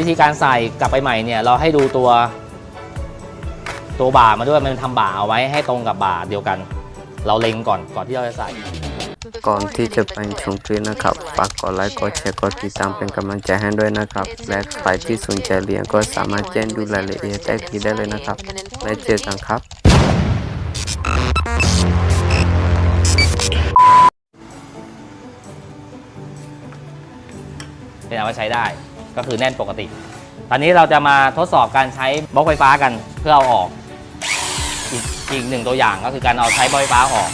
วิธีการใส่กลับไปใหม่เนี่ยเราให้ดูตัว ตัวบ่ามาด้วยมันทำบ่าเอาไว้ให้ตรงกับบ่าเดียวกัน เราเล็งก่อนก่อนที่เราจะใส่ ก่อนที่จะไปชมคลิปนะครับฝากกดไลค์กดแชร์กดติดตามเป็นกำลังใจให้ด้วยนะครับ และใครที่สนใจเรียนก็สามารถแจ้งดูรายละเอียดได้ที่ได้เลยนะครับและเจอกันครับเป็นเอาไว้ใช้ได้ ก็คือแน่นปกติ ตอนนี้เราจะมาทดสอบการใช้บล็อกไฟฟ้ากันเพื่อเอาออก อีกอีกหนึ่งตัวอย่างก็คือการเอาใช้บล็อกไฟฟ้าออก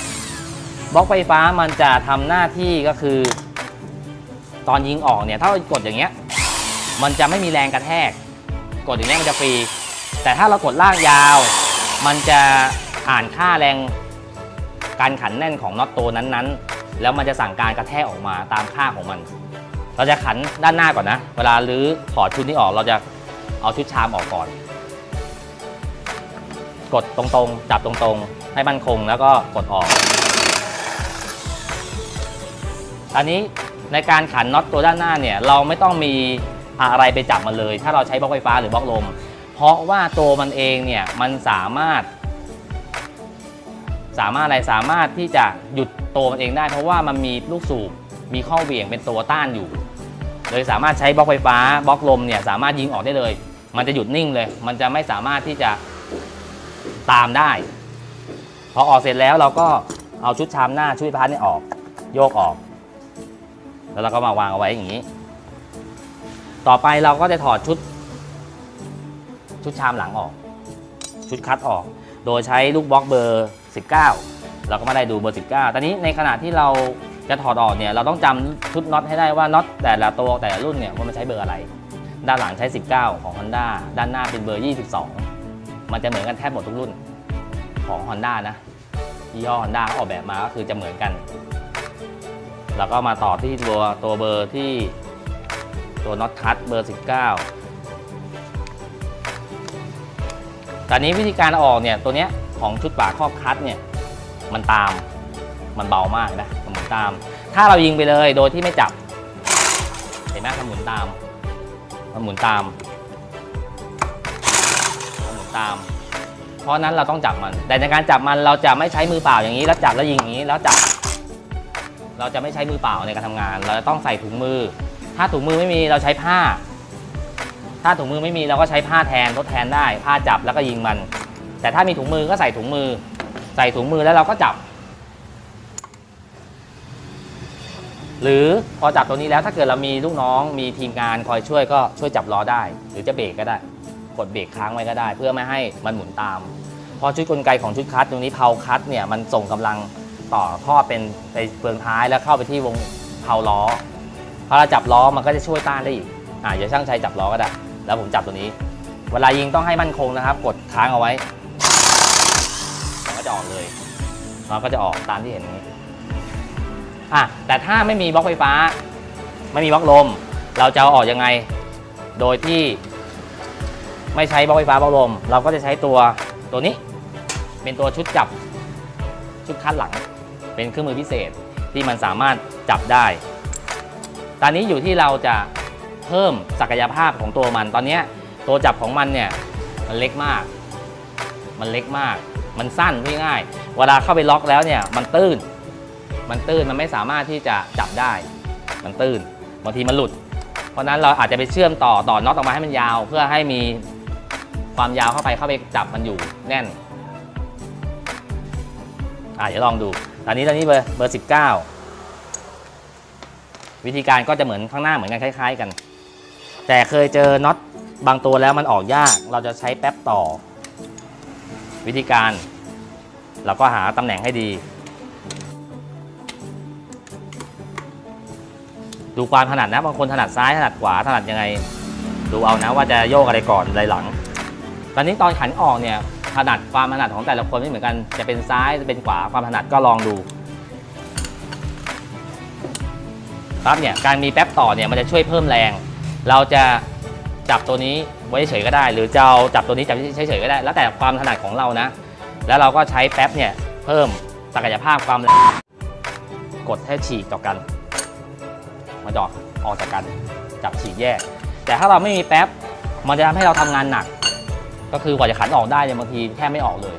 บล็อกไฟฟ้ามันจะทำหน้าที่ก็คือ ตอนยิงออกเนี่ยถ้าเรากดอย่างเงี้ยมันจะไม่มีแรงกระแทก กดอย่างเงี้ยมันจะฟรี แต่ถ้าเรากดลากยาว มันจะอ่านค่าแรงการขันแน่นของน็อตตัวนั้นๆ แล้วมันจะสั่งการกระแทกออกมาตามค่าของมัน เราจะขันด้านหน้าก่อนนะ เวลาลื้อถอดชุดนี้ออก เราจะเอาชุดชามออกก่อน กดตรงๆ จับตรงๆ ให้มันคงแล้วก็กดออกตอนนี้ในการขันน็อตตัวด้านหน้าเนี่ย เราไม่ต้องมีอะไรไปจับมันเลย ถ้าเราใช้บล็อกไฟฟ้าหรือบล็อกลม เพราะว่าตัวมันเองเนี่ยมันสามารถ สามารถอะไรสามารถที่จะหยุดตัวมันเองได้ เพราะว่ามันมีลูกสูบมีข้อเหวี่ยงเป็นตัวต้านอยู่ เลยสามารถใช้บล็อกไฟฟ้าบล็อกลมเนี่ยสามารถยิงออกได้เลย มันจะหยุดนิ่งเลย มันจะไม่สามารถที่จะตามได้ พอออกเสร็จแล้วเราก็เอาชุดชามหน้าชุดพาร์ทนี่ออก โยกออก แล้วเราก็มาวางเอาไว้อย่างนี้ ต่อไปเราก็จะถอดชุด ชุดชามหลังออก ชุดคัดออก โดยใช้ลูกบล็อกเบอร์ 19 เราก็มาได้ดูเบอร์ 19 ตอนนี้ในขณะที่เรา จะถอดออกเนี่ยเราต้องจำชุดน็อตให้ได้ว่าน็อตแต่ละตัวแต่ละรุ่นเนี่ยว่ามันใช้เบอร์อะไร ด้านหลังใช้ 19 ของ Honda ด้านหน้าเป็นเบอร์ 22 มันจะเหมือนกันแทบหมดทุกรุ่นของ Honda นะยี่ห้อ Honda เขาออกแบบมาก็คือจะเหมือนกัน แล้วก็มาต่อที่ตัวตัวเบอร์ที่ตัวน็อตคัตเบอร์ 19 ตอนนี้วิธีการออกเนี่ยตัวเนี้ยของชุดฝาครอบคัตเนี่ยมันตามมันเบามากนะ ตาม ถ้าเรายิงไปเลยโดยที่ไม่จับ เห็นไหมมันหมุนตามมันหมุนตามมันหมุนตาม เพราะฉะนั้นเราต้องจับมัน แต่ในการจับมันเราจะไม่ใช้มือเปล่าอย่างนี้ แล้วจับแล้วยิงอย่างนี้แล้วจับ เราจะไม่ใช้มือเปล่าในการทำงาน เราจะต้องใส่ถุงมือ ถ้าถุงมือไม่มีเราใช้ผ้า ถ้าถุงมือไม่มีเราก็ใช้ผ้าแทนทดแทนได้ ผ้าจับแล้วก็ยิงมัน แต่ถ้ามีถุงมือก็ใส่ถุงมือ ใส่ถุงมือแล้วเราก็จับ หรือพอจับตัวนี้แล้วถ้าเกิดเรามีลูกน้องมีทีมงานคอยช่วยก็ช่วยจับล้อได้ หรือจะเบรกก็ได้ กดเบรกค้างไว้ก็ได้ เพื่อไม่ให้มันหมุนตาม พอชุดกลไกของชุดคัตตรงนี้เพาคัตเนี่ยมันส่งกำลังต่อท่อเป็นไปเฟืองท้ายแล้วเข้าไปที่วงเพาล้อพอเราจับล้อมันก็จะช่วยต้านได้อีกอ่าเดี๋ยวช่างชัยจับล้อก็ได้ แล้วผมจับตัวนี้ เวลายิงต้องให้มั่นคงนะครับ กดค้างเอาไว้มันก็จะออกเลยมันก็จะออกตามที่เห็นนี้ อะแต่ถ้าไม่มีบล็อกไฟฟ้า ไม่มีบล็อกลม เราจะเอาออกยังไง โดยที่ไม่ใช้บล็อกไฟฟ้าบล็อกลม เราก็จะใช้ตัวตัวนี้ เป็นตัวชุดจับชุดคัดหลัง เป็นเครื่องมือพิเศษที่มันสามารถจับได้ ตอนนี้อยู่ที่เราจะเพิ่มศักยภาพของตัวมัน ตอนนี้ตัวจับของมันเนี่ยมันเล็กมาก มันเล็กมาก มันสั้นง่ายๆเวลาเข้าไปล็อกแล้วเนี่ยมันตื้น มันตื้นมันไม่สามารถที่จะจับได้ มันตื้นบางทีมันหลุด เพราะนั้นเราอาจจะไปเชื่อมต่อต่อน็อตออกมาให้มันยาว เพื่อให้มีความยาวเข้าไปเข้าไปจับมันอยู่แน่นอะเดี๋ยวลองดูตอนนี้ตอนนี้เบอร์เบอร์19วิธีการก็จะเหมือนข้างหน้าเหมือนกันคล้าย ๆ กัน แต่เคยเจอน็อตบางตัวแล้วมันออกยาก เราจะใช้แป๊บต่อ วิธีการ เราก็หาตำแหน่งให้ดี ดูความถนัดนะบางคนถนัดซ้ายถนัดขวาถนัดยังไง ดูเอานะว่าจะโยกอะไรก่อนอะไรหลัง ตอนนี้ตอนขันออกเนี่ยถนัดความถนัดของแต่ละคนไม่เหมือนกัน จะเป็นซ้ายจะเป็นขวาความถนัดก็ลองดูครับเนี่ยการมีแป๊บต่อเนี่ยมันจะช่วยเพิ่มแรง เราจะจับตัวนี้ไว้เฉยก็ได้ หรือจะเอาจับตัวนี้จับเฉยๆก็ได้ แล้วแต่ความถนัดของเรานะ แล้วเราก็ใช้แป๊บเนี่ยเพิ่มศักยภาพความแรงกดให้ฉีกต่อกัน มาจอดออกจากกันจับฉีกแยก แต่ถ้าเราไม่มีแป๊บมันจะทำให้เราทำงานหนัก ก็คือกว่าจะขันออกได้เนี่ยบางทีแทบไม่ออกเลย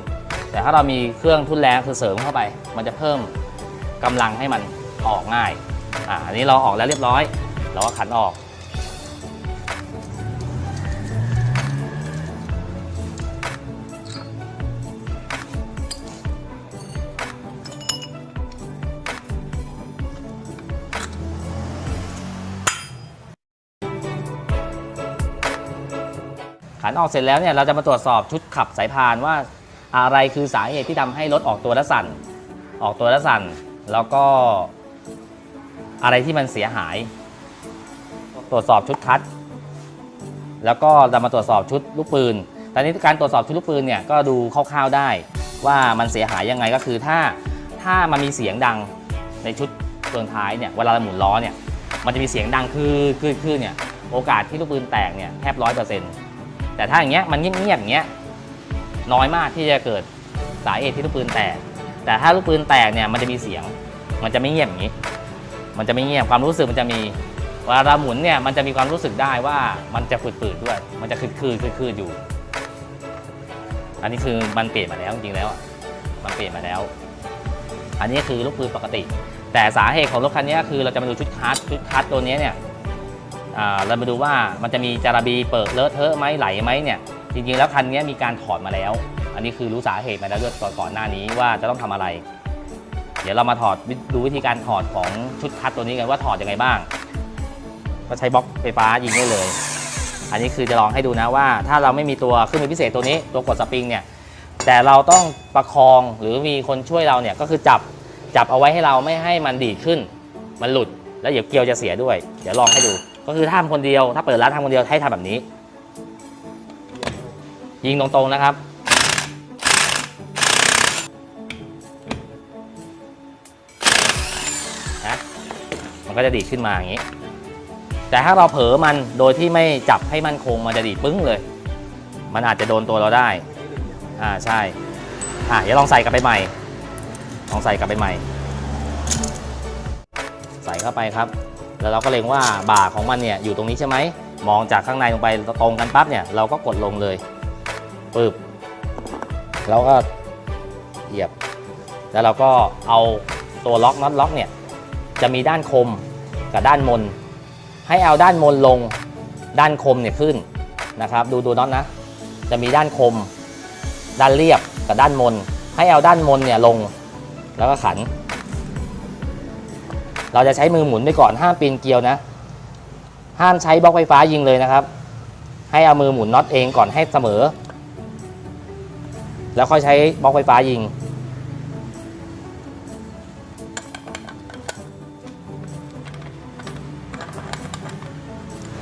แต่ถ้าเรามีเครื่องทุ่นแรงคือเสริมเข้าไป มันจะเพิ่มกำลังให้มันออกง่ายอ่าอันนี้เราออกแล้วเรียบร้อย เราก็ขันออก ขันออกเสร็จแล้วเนี่ยเราจะมาตรวจสอบชุดขับสายพานว่าอะไรคือสาเหตุที่ทำให้รถออกตัวและสั่น ออกตัวและสั่น แล้วก็อะไรที่มันเสียหาย ตรวจสอบชุดคัด แล้วก็จะมาตรวจสอบชุดลูกปืน ตอนนี้การตรวจสอบชุดลูกปืนเนี่ยก็ดูคร่าวๆได้ว่ามันเสียหายยังไงก็คือถ้าถ้ามันมีเสียงดังในชุดเฟืองท้ายเนี่ยเวลาเราหมุนล้อเนี่ยมันจะมีเสียงดังคือคือคือเนี่ยโอกาสที่ลูกปืนแตกเนี่ยแทบร้อยเปอร์เซ็นต์ แต่ถ้าอย่างเงี้ยมันเงียบๆอย่างเงี้ยน้อยมากที่จะเกิดสาเหตุที่ลูกปืนแตก แต่ถ้าลูกปืนแตกเนี่ยมันจะมีเสียง มันจะไม่เงียบอย่างนี้ มันจะไม่เงียบความรู้สึกมันจะมีเวลาเราหมุนเนี่ยมันจะมีความรู้สึกได้ว่ามันจะฝืดๆด้วย มันจะคืดๆคืดๆอยู่ อันนี้คือมันเปลี่ยนมาแล้วจริงๆแล้วมันเปลี่ยนมาแล้ว อันนี้คือลูกปืนปกติ แต่สาเหตุของรถคันนี้คือเราจะมาดูชุดคัสชุดคัสตัวนี้เนี่ย เรามาดูว่ามันจะมีจาระบีเปิดเลอะเทอะไหมไหลไหมเนี่ยจริงๆแล้วคันนี้มีการถอดมาแล้ว อันนี้คือรู้สาเหตุมาแล้วด้วยก่อนก่อนหน้านี้ว่าจะต้องทำอะไร เดี๋ยวเรามาถอดดูวิธีการถอดของชุดคัดตัวนี้กันว่าถอดยังไงบ้าง ก็ใช้บล็อกไฟฟ้ายิงได้เลย อันนี้คือจะลองให้ดูนะว่า ถ้าเราไม่มีตัวเครื่องมือพิเศษตัวนี้ตัวกดสปริงเนี่ยแต่เราต้องประคองหรือมีคนช่วยเราเนี่ยก็คือจับจับเอาไว้ให้เราไม่ให้มันดีดขึ้น มันหลุดแล้วเดี๋ยวเกลียวจะเสียด้วย เดี๋ยวลองให้ดู ก็คือถ้าทำคนเดียว ถ้าเปิดร้านทำคนเดียวให้ทำแบบนี้ ยิงตรงๆนะครับ นะ มันก็จะดีดขึ้นมาอย่างนี้ แต่ถ้าเราเผลอมันโดยที่ไม่จับให้มันคงมันจะดีดปึ้งเลย มันอาจจะโดนตัวเราได้ อ่าใช่ อ่าเดี๋ยวลองใส่กลับไปใหม่ ลองใส่กลับไปใหม่ ใส่เข้าไปครับ แล้วเราก็เล็งว่าบ่าของมันเนี่ยอยู่ตรงนี้ใช่ไหมมองจากข้างในลงไปตรงกันปั๊บเนี่ยเราก็กดลงเลยปึบแล้วก็เหยียบ แล้วเราก็เอาตัวล็อกน็อตล็อกเนี่ยจะมีด้านคมกับด้านมน ให้เอาด้านมนลงด้านคมเนี่ยขึ้นนะครับ ดูดูน็อตนะ จะมีด้านคม ด้านเรียบกับด้านมน ให้เอาด้านมนเนี่ยลงแล้วก็ขัน เราจะใช้มือหมุนไปก่อนห้ามปีนเกลียวนะ ห้ามใช้บล็อกไฟฟ้ายิงเลยนะครับ ให้เอามือหมุนน็อตเองก่อนให้เสมอ แล้วค่อยใช้บล็อกไฟฟ้ายิง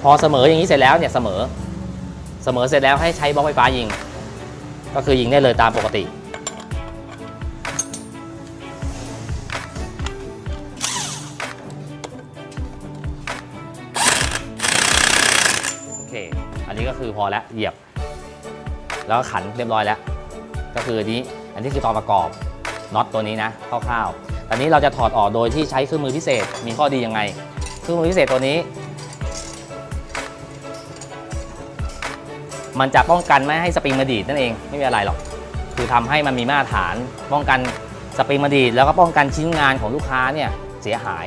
พอเสมออย่างนี้เสร็จแล้วเนี่ยเสมอ เสมอเสร็จแล้วให้ใช้บล็อกไฟฟ้ายิง ก็คือยิงได้เลยตามปกติ พอแล้วเหยียบ แล้วก็ขันเรียบร้อยแล้ว ก็คือนี้อันนี้คือตอนประกอบน็อตตัวนี้นะคร่าวๆตอนนี้เราจะถอดออกโดยที่ใช้เครื่องมือพิเศษมีข้อดียังไงเครื่องมือพิเศษตัวนี้ มันจะป้องกันไม่ให้สปริงมาดีดนั่นเองไม่มีอะไรหรอกคือทำให้มันมีมาตรฐาน ป้องกันสปริงมาดีดแล้วก็ป้องกันชิ้นงานของลูกค้าเนี่ยเสียหาย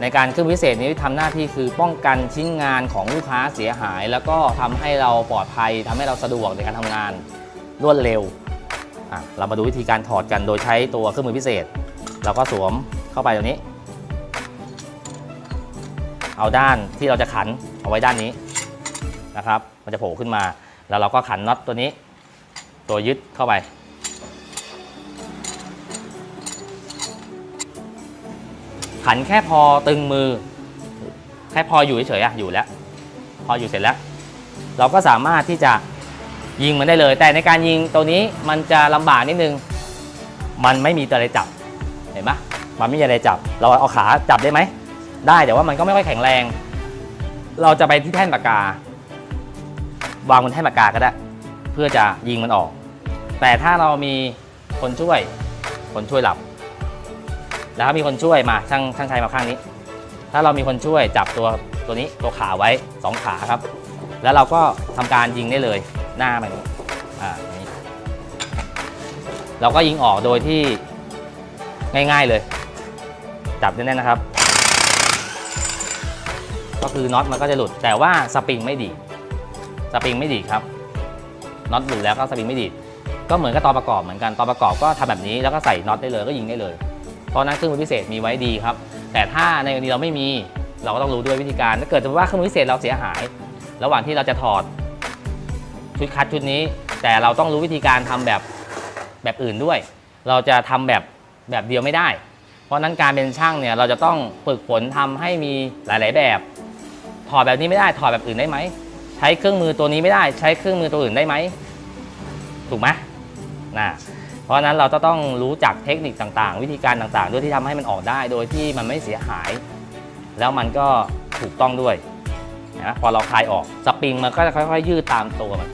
ในการเครื่องพิเศษนี้ทำหน้าที่คือป้องกันชิ้นงานของลูกค้าเสียหาย แล้วก็ทำให้เราปลอดภัยทำให้เราสะดวกในการทำงานรวดเร็ว เรามาดูวิธีการถอดกันโดยใช้ตัวเครื่องมือพิเศษ เราก็สวมเข้าไปตรงนี้ เอาด้านที่เราจะขันเอาไว้ด้านนี้นะครับ มันจะโผล่ขึ้นมา แล้วเราก็ขันน็อตตัวนี้ ตัวยึดเข้าไป ขันแค่พอตึงมือ แค่พออยู่เฉยๆอะอยู่แล้ว พออยู่เสร็จแล้ว เราก็สามารถที่จะยิงมันได้เลย แต่ในการยิงตัวนี้มันจะลำบากนิดนึง มันไม่มีอะไรจับเห็นปะมันไม่มีอะไรจับ เราเอาขาจับได้ไหมได้แต่ว่ามันก็ไม่ค่อยแข็งแรง เราจะไปที่แท่นปากกา วางบนแท่นปากกาก็ได้ เพื่อจะยิงมันออก แต่ถ้าเรามีคนช่วยคนช่วยหลับ แล้วถ้ามีคนช่วยมาช่างช่างชัยมาข้างนี้ ถ้าเรามีคนช่วยจับตัวตัวนี้ตัวขาไว้สองขาครับ แล้วเราก็ทำการยิงได้เลยหน้าแบบนี้อ่านี้เราก็ยิงออกโดยที่ง่ายๆเลย จับแน่นๆนะครับ ก็คือน็อตมันก็จะหลุดแต่ว่าสปริงไม่ดีสปริงไม่ดีครับน็อตหลุดแล้วก็สปริงไม่ดี ก็เหมือนกับตอนประกอบเหมือนกันตอนประกอบก็ทำแบบนี้แล้วก็ใส่น็อตได้เลยก็ยิงได้เลย เพราะนั้นเครื่องมือพิเศษมีไว้ดีครับ แต่ถ้าในกรณีเราไม่มีเราก็ต้องรู้ด้วยวิธีการ ถ้าเกิดว่าเครื่องมือพิเศษเราเสียหาย ระหว่างที่เราจะถอดชุดคัดชุดนี้ แต่เราต้องรู้วิธีการทำแบบแบบอื่นด้วย เราจะทำแบบแบบเดียวไม่ได้ เพราะนั้นการเป็นช่างเนี่ยเราจะต้องฝึกฝนทำให้มีหลาย ๆ แบบ ถอดแบบนี้ไม่ได้ถอดแบบอื่นได้ไหมใช้เครื่องมือตัวนี้ไม่ได้ใช้เครื่องมือตัวอื่นได้ไหมถูกไหมนะ เพราะนั้นเราจะต้องรู้จักเทคนิคต่างๆ วิธีการต่างๆ ด้วยที่ทำให้มันออกได้ โดยที่มันไม่เสียหาย แล้วมันก็ถูกต้องด้วยนะพอเราคลายออกสปริงมันก็จะค่อยๆ ยืดตามตัวมัน